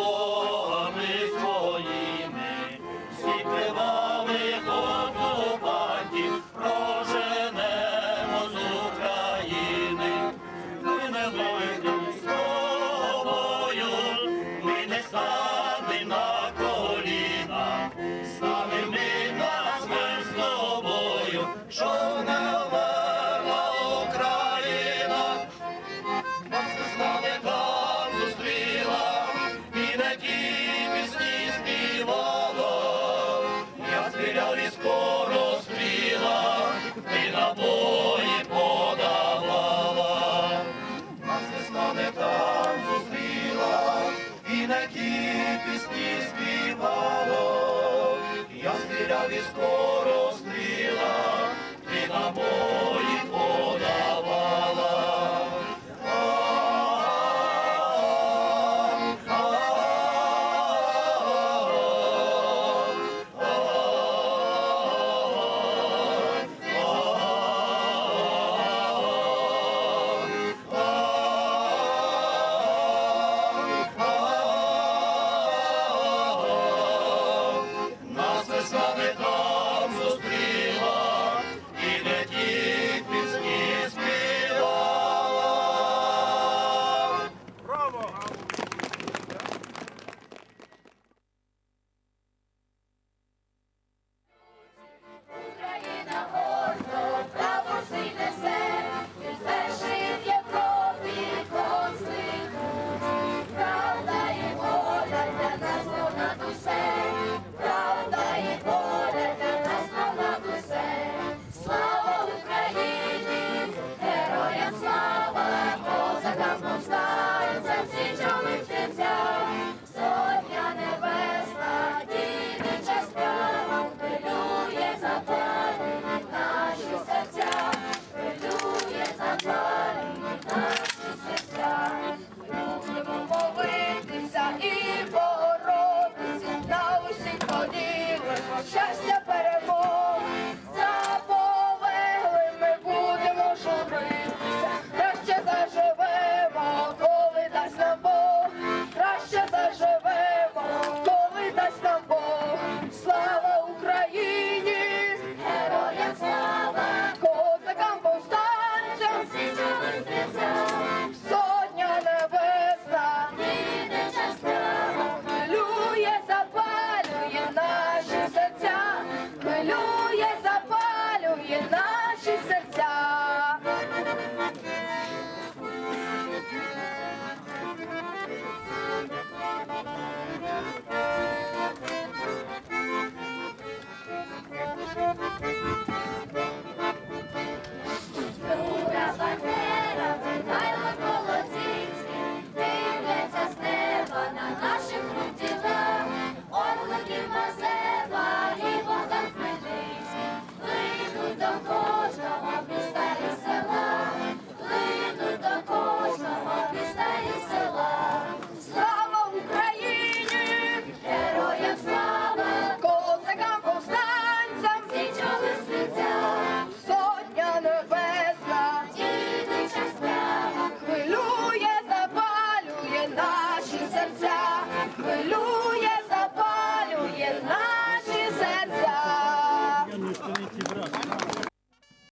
amor. не ті пісні співало, я стріляв і скоро стріла, ти на морі. Малює, запалює наші серця. наші серця хвилюють.